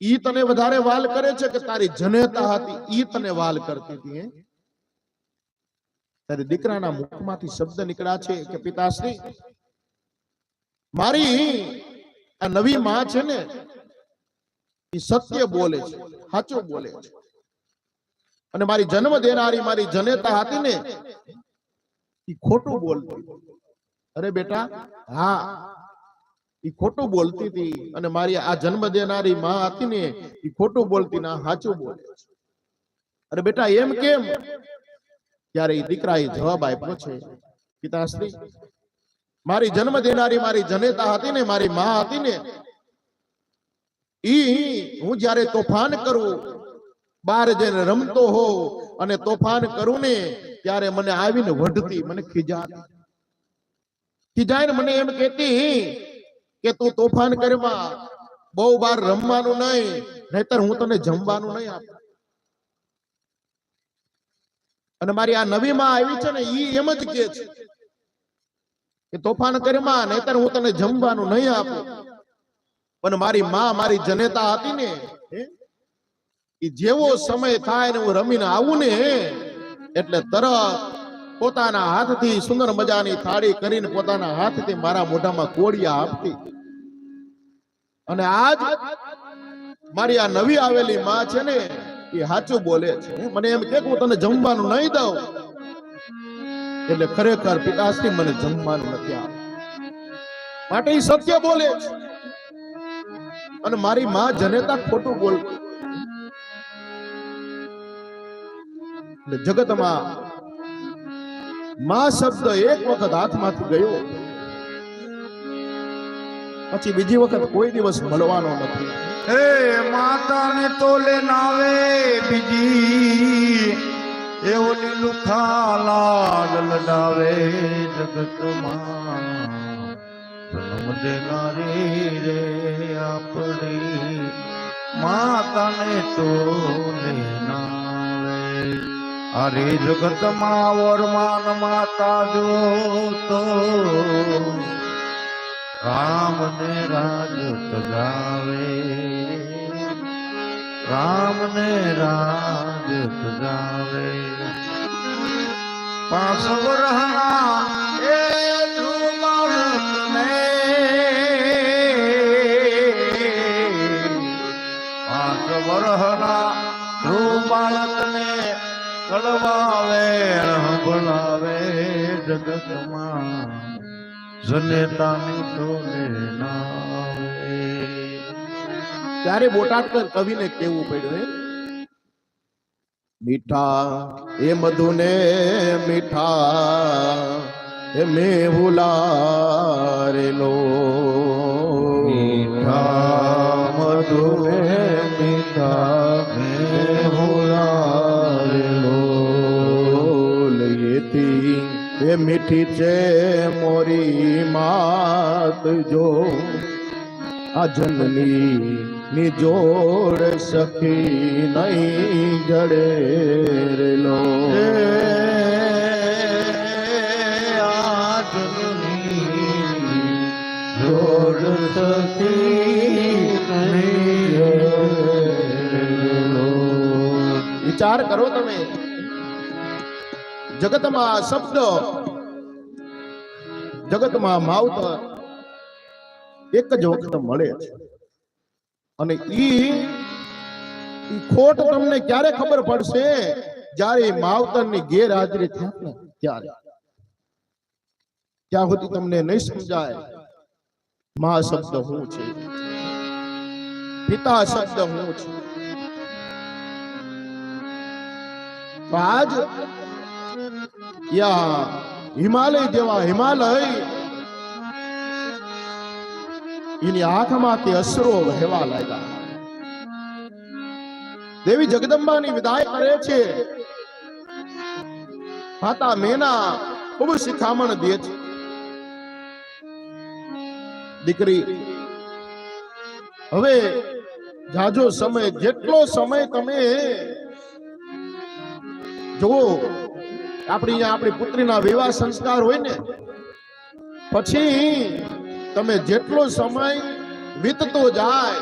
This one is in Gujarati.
ઈ તને વધારે વાલ કરે છે કે તારી જનેતા હતી? ઈ તને વાલ કરતી હતી તારી દીકરાના મુખમાંથી શબ્દ નીકળ્યા છે કે પિતાશ્રી, મારી આ નવી માં છે ને, એ સત્ય બોલે છે, સાચું બોલે છે. અને મારી જન્મ દેનારી મારી જનેતા હતી ને એ ખોટું બોલતી. અરે બેટા, હા ઈ ખોટું બોલતી હતી અને મારી આ જન્મ દેનારી માં હતી ને એ ખોટું બોલતી ના સાચું બોલે અરે બેટા, એમ કેમ? ત્યારે એ દીકરાએ જવાબ આપ્યો છે, પિતાશ્રી, મારી જન્મ દેનારી મારી જનેતા હતી ને મારી માં હતી ને ઈ હું જ્યારે તોફાન કરું બહાર જઈને રમતો હો અને તોફાન કરું ને ત્યારે મને આવીને વઢતી, મને ખીજાતી. ખીજાઈને મને એમ કહેતી કે તું તોફાન કરવા. બહુ બાર રમવાનું નહીં, નહીતર હું તને જમવાનું નહીં આપું. અને મારી આ નવી માં આવી છે ને, ઈ એમ જ કે છે કે તોફાન કરમાં નહીતર હું તને જમવાનું નહીં આપું. પણ મારી માં, મારી જનેતા હતી ને એ જેવો સમય થાય ને હું રમીને આવું ને, એટલે તરત પોતાના હાથથી સુંદર મજાની થાળી કરીને પોતાના હાથથી મારા મોઢામાં કોળિયા આપતી. અને આજ મારી આ નવી આવેલી માં છે ને, એ સાચું બોલે છે. મને એમ કે હું તને જમવાનું નહીં દઉં. એટલે ખરેખર પિતાશ્રી મને જમવાનું નથી આપતું માટે સત્ય બોલે છે. અને મારી માં જનેતા ખોટું બોલ જગતમાં માં શબ્દ એક વખત હાથમાંથી ગયો. પછી બીજી વખત કોઈ દિવસ મળવાનો નથી. હે માતાને તોલે નાવે બીજી. એ ઓલી લુખા લાલ લડાવે જગતમાં. જન્મ રે આપણી. માતાને તોલે નાવે અરે જગતમાં વરમાન માતા જો તો રામ ને રાજ તગાવે રામ ને રાજ તગાવે પાંચ વરહના કળવાવે બોલાવે જગતમાં. જનેતાની તોલે નાવે. ત્યારે બોટાદકર કવિને કેવું પડ્યું મીઠા એ મધુને મીઠા એ મેહુલારેલો મીઠા મધુરે મીઠા. એ મીઠી છે મોરી માત જો. આ જનની ની જોડ સખી નહીં જડે એ જોડ સખી વિચાર કરો તમે. જગતમાં શબ્દ જગતમાં માવતર એક જ વખત મળે છે. અને ઈ ખોટ તમને ક્યારે ખબર પડશે? જ્યારે માવતરની ગેરહાજરી થાય ને ત્યારે. ત્યાં સુધી તમને નહીં સમજાય મા શબ્દ હું છે. પિતા શબ્દ હું છે. આજ યા હિમાલય જેવા હિમાલય. એની આંખમાંથી અશ્રો વહેવા લાગ્યા. દેવી જગદંબાની વિદાય કરે છે. માતા મેના ખૂબ શિખામણ દે છે. દીકરી, હવે જાજો સમય, જેટલો સમય તમે જુઓ આપણી આપણી પુત્રીના વિવાહ સંસ્કાર હોય ને પછી તમે જેટલો સમય વીતતો જાય